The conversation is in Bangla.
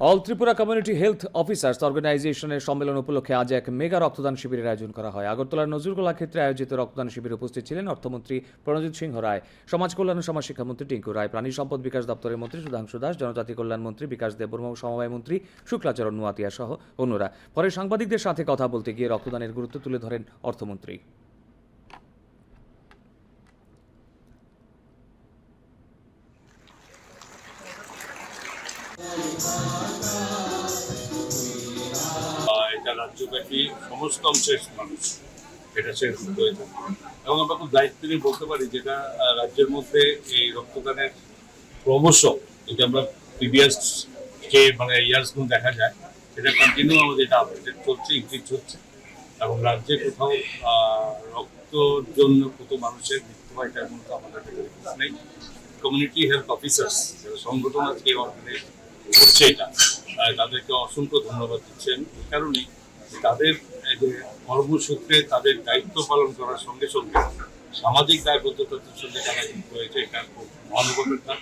All Tripura community health officers অর্গানাইজেশনের সম্মেলন উপলক্ষে আজ এক মেগা রক্তদান শিবিরের আয়োজন করা হয়। আগরতলার নজরুলকলা ক্ষেত্রে আয়োজিত রক্তদান শিবিরে উপস্থিত ছিলেন অর্থমন্ত্রী প্রণজিৎ সিংহ রায়, সমাজ কল্যাণ ও সমাজ শিক্ষামন্ত্রী টিঙ্কু রায়, প্রাণী সম্পদ বিকাশ দপ্তরের মন্ত্রী সুধাংশু দাস, জনজাতি কল্যাণ মন্ত্রী বিকাশ দেববর্মা ও সমবায় মন্ত্রী শুক্লাচরণ নোয়াতিয়া সহ অন্যরা। পরে সাংবাদিকদের সাথে কথা বলতে গিয়ে রক্তদানের গুরুত্ব তুলে ধরেন অর্থমন্ত্রী। এটা রাজ্যব্যাপী সমস্ত অংশের মানুষ? এটা সে হয়ে থাকে। এবং আমরা খুব দায়িত্ব নিয়ে বলতে পারি যেটা রাজ্যের মধ্যে এই রক্তদানের ক্রমশ এটা আমরা প্রিভিয়াস যে মানে ইয়ার্সগুলো দেখা যায় এটা কন্টিনিউ আমাদের এটা আপডেট চলছে ইনক্রিজ হচ্ছে। এবং রাজ্যে কোথাও রক্তর জন্য কত মানুষের মৃত্যু হয় এটার মধ্যে আমাদের নেই। কমিউনিটি হেলথ অফিসার্স সংগঠন আজকে অর্গানাইজ করছে এটা। তাদেরকে অসংখ্য ধন্যবাদ দিচ্ছেন। এই কারণেই তাদের কর্মসূত্রে তাদের দায়িত্ব পালন করার সঙ্গে সঙ্গে সামাজিক দায়বদ্ধতার সঙ্গে তারা যুক্ত হয়েছে, এটা খুব কাজ